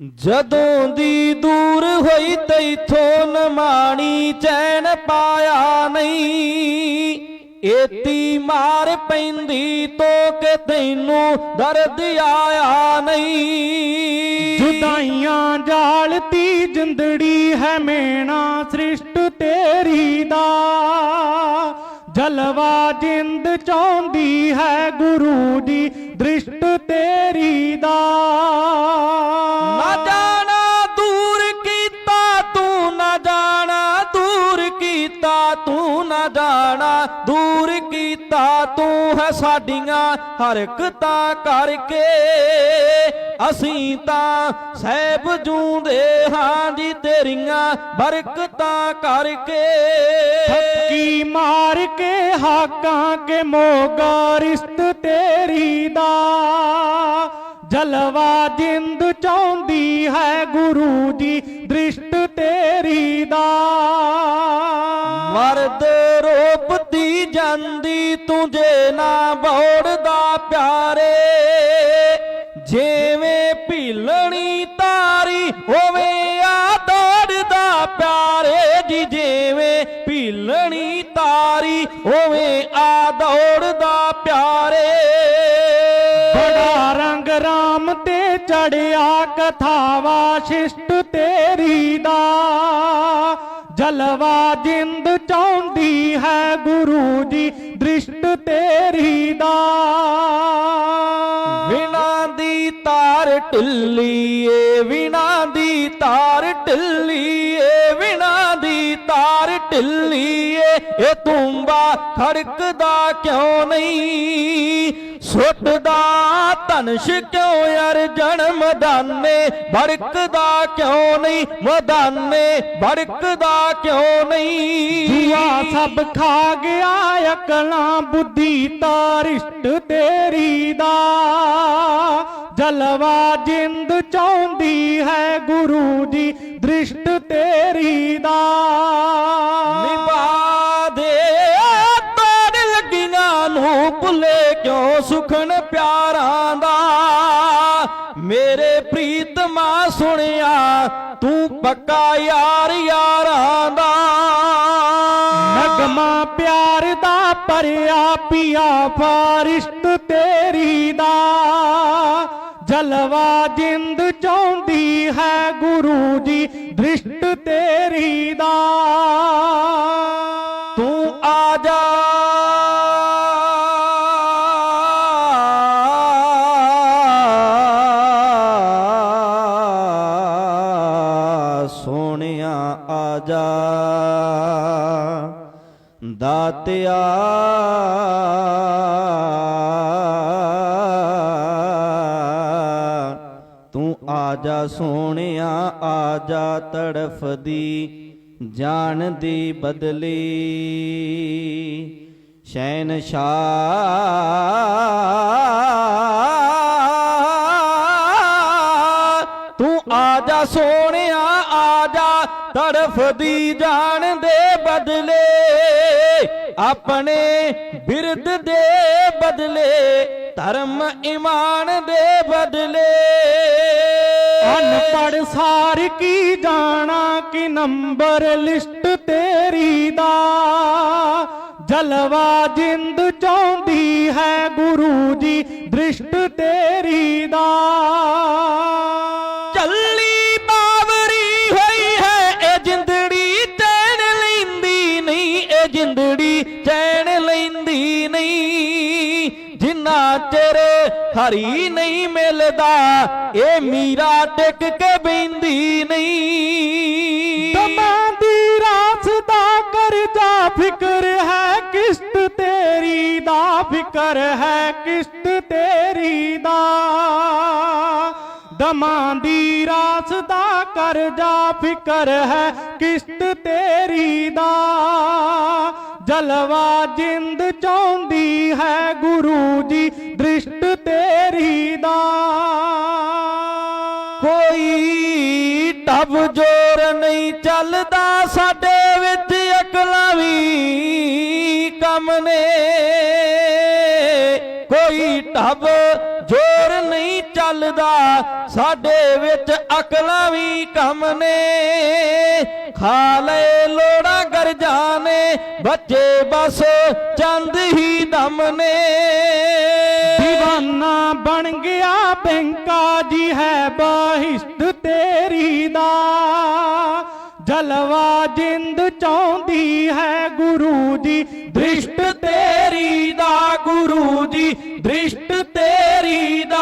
ਜਦੋਂ ਦੀ ਦੂਰ ਹੋਈ ਤੈਥੋਂ ਨਮਾਣੀ ਚੈਨ ਪਾਇਆ ਨਹੀਂ, ਏਤੀ ਮਾਰ ਪੈਂਦੀ ਤੋ ਕਿ ਤੈਨੂੰ ਦਰਦ ਆਇਆ ਨਹੀਂ। ਜੁਦਾਈਆਂ ਜਾਲਤੀ ਜਿੰਦੜੀ ਹੈ ਮੇਣਾ ਸ੍ਰਿਸ਼ਟ ਤੇਰੀ ਦਾ। ਜਲਵਾ ਜਿੰਦ ਚਾਹੁੰਦੀ ਹੈ ਗੁਰੂ ਜੀ ਦ੍ਰਿਸ਼ਟ ਤੇਰੀ ਦਾ। ਜਾਣਾ, ਦੂਰ ਕੀਤਾ ਤੂੰ ਹੈ ਸਾਡੀਆਂ ਹਰਕਤਾਂ ਕਰਕੇ। ਅਸੀਂ ਤਾਂ ਸਹਿਬ ਜੂੰਦੇ ਹਾਂ ਜੀ ਤੇਰੀਆਂ ਬਰਕਤਾਂ ਕਰਕੇ। ਕੀ ਮਾਰ ਕੇ ਹਾਕਾਂ ਕੇ ਮੋਗਾ, ਰਿਸ਼ਤ ਤੇਰੀ ਦਾ। ਜਲਵਾ ਜਿੰਦ ਚਾਹੁੰਦੀ ਹੈ ਗੁਰੂ ਜੀ, ਦ੍ਰਿਸ਼ਟ ਤੇਰੀ ਜਾਂਦੀ ਤੂੰ ਜੇ ਨਾ ਬੋੜਦਾ ਪਿਆਰੇ, ਜਿਵੇਂ ਭੀਲਣੀ ਤਾਰੀ ਹੋਵੇ ਆ ਦੌੜਦਾ ਪਿਆਰੇ, ਜੀ ਜਿਵੇਂ ਭੀਲਣੀ ਤਾਰੀ ਹੋਵੇ ਆ ਦੌੜਦਾ ਪਿਆਰੇ। ਬੜਾ ਰੰਗ ਰਾਮ ਤੇ ਚੜਿਆ ਕਥਾਵਾ, ਸ਼ਿਸ਼ਟ ਤੇਰੀ ਦਾ। ਜਲਵਾ ਜਿੰਦ ਚਾਹੁੰਦੀ ਹੈ ਗੁਰੂ ਜੀ ਦ੍ਰਿਸ਼ਟ ਤੇਰੀ ਦਾ। ਤਾਰ ਢਿੱਲੀ ਏ ਵਿਨਾ ਦੀ ਤਾਰ ਢਿੱਲੀ ਏ ਵਿਨਾ ਦੀ ਤਾਰ ਢਿੱਲੀ ਏ ਇਹ ਤੁੰਬਾ ਖੜਕਦਾ ਕਿਉਂ ਨਹੀਂ? ਸੁੱਟਦਾ ਧਨਸ਼ ਕਿਉਂ ਯਾਰ ਜਨਮ ਦਾਨੇ ਭੜਕਦਾ ਕਿਉਂ ਨਹੀਂ ਮਦਾਨੇ? ਭੜਕਦਾ ਕਿਉਂ ਨਹੀਂ? ਜੂਆ ਸਭ ਖਾ ਗਿਆ, ਅਕਲਾਂ ਬੁੱਧੀ ਤਾਰਿਸ਼ਟ ਤੇਰੀ ਦਾ। ਜਲਵਾ ਜਿੰਦ ਚਾਹੁੰਦੀ ਹੈ ਗੁਰੂ ਜੀ ਦ੍ਰਿਸ਼ਟ ਤੇਰੀ ਦਾ। ਨਿਭਾ ਦੇ ਤਾਰ ਲੱਗੀਆਂ ਨੂੰ ਭੁੱਲੇ ਕਿਉਂ ਸੁਖਣ ਪਿਆਰਾਂ ਦਾ। ਮੇਰੇ ਪ੍ਰੀਤਮਾ ਸੁਣਿਆ ਤੂੰ ਪੱਕਾ ਯਾਰ ਯਾਰਾਂ ਦਾ। ਨਗਮਾ ਪਿਆਰ ਦਾ ਪਰਿਆ ਪਿਆ ਫਾਰਿਸ਼ਤ ਤੇਰੀ ਦਾ। ਜਲਵਾ ਜਿੰਦ ਚਾਹੁੰਦੀ ਹੈ ਗੁਰੂ ਜੀ, ਦ੍ਰਿਸ਼ਟ ਤੇਰੀ ਦਾ। ਤੂੰ ਆ ਜਾ। ਸੋਹਣਿਆ ਆ ਜਾ। ਦਾਤਿਆ ਤੂੰ ਆ ਜਾ ਸੋਹਣਿਆ ਆ ਜਾ ਤੜਫਦੀ ਜਾਨ ਦੀ ਬਦਲੀ। ਸ਼ਹਿਨशाह ਤੂੰ ਆ ਜਾ ਸੋਹਣਿਆ ਆ ਜਾ ਤੜਫਦੀ ਜਾਨ ਦੇ ਬਦਲੇ। ਆਪਣੇ ਬਿਰਦ ਦੇ ਬਦਲੇ, ਧਰਮ ਇਮਾਨ ਦੇ ਬਦਲੇ। ਅਨਪੜ ਸਾਰ ਕੀ ਜਾਣਾ ਕਿ ਨੰਬਰ ਲਿਸਟ ਤੇਰੀ ਦਾ? ਜਲਵਾ ਜਿੰਦ ਚਾਹੁੰਦੀ ਹੈ ਗੁਰੂ ਜੀ, ਦ੍ਰਿਸ਼ਟ ਤੇਰੀ ਦਾ। ਹਰੀ ਨਹੀਂ ਮਿਲਦਾ, ਇਹ ਮੀਰਾ ਟਿਕ ਕੇ ਬੈਂਦੀ ਨਹੀਂ। ਦਮਾਂ ਦੀ ਰਾਸ ਦਾ ਕਰਜ਼ਾ ਫਿਕਰ ਹੈ, ਕਿਸ਼ਤ ਤੇਰੀ ਦਾ, ਫਿਕਰ ਹੈ, ਕਿਸ਼ਤ ਤੇਰੀ ਦਾ। ਦਮਾਂ ਦੀ ਰਾਸ ਦਾ ਕਰਜ਼ਾ ਫਿਕਰ ਹੈ, ਕਿਸ਼ਤ ਤੇਰੀ ਦਾ। ਜਲਵਾ ਜਿੰਦ ਚਾਹੁੰਦੀ ਹੈ ਗੁਰੂ ਜੀ ਤੇਰੀ ਦਾ ਕੋਈ ਟੱਬ ਜੋਰ ਨਹੀਂ ਚੱਲਦਾ ਸਾਡੇ ਵਿੱਚ, ਅਕਲਾਂ ਵੀ ਕੰਮ ਨੇ। ਕੋਈ ਟੱਬ ਜੋਰ ਨਹੀਂ ਚੱਲਦਾ ਸਾਡੇ ਵਿੱਚ, ਅਕਲਾਂ ਵੀ ਕੰਮ ਨੇ। ਖਾ ਲਏ ਲੋੜਾ ਗਰਜਾਂ ਨੇ, ਬੱਚੇ ਬਸ ਚੰਦ ਹੀ ਦਮ ਨੇ। دیਵਾਨਾ ਬਣ ਗਿਆ ਬੈਂਕਾ ਜੀ ਹੈ ਬਾਹਿਸ਼ਤ ਤੇਰੀ ਦਾ। ਜਲਵਾ ਜਿੰਦ ਚਾਹੁੰਦੀ ਹੈ ਗੁਰੂ ਜੀ, ਦ੍ਰਿਸ਼ਟ ਤੇਰੀ ਦਾ, ਗੁਰੂ ਜੀ, ਦ੍ਰਿਸ਼ਟ ਤੇਰੀ ਦਾ।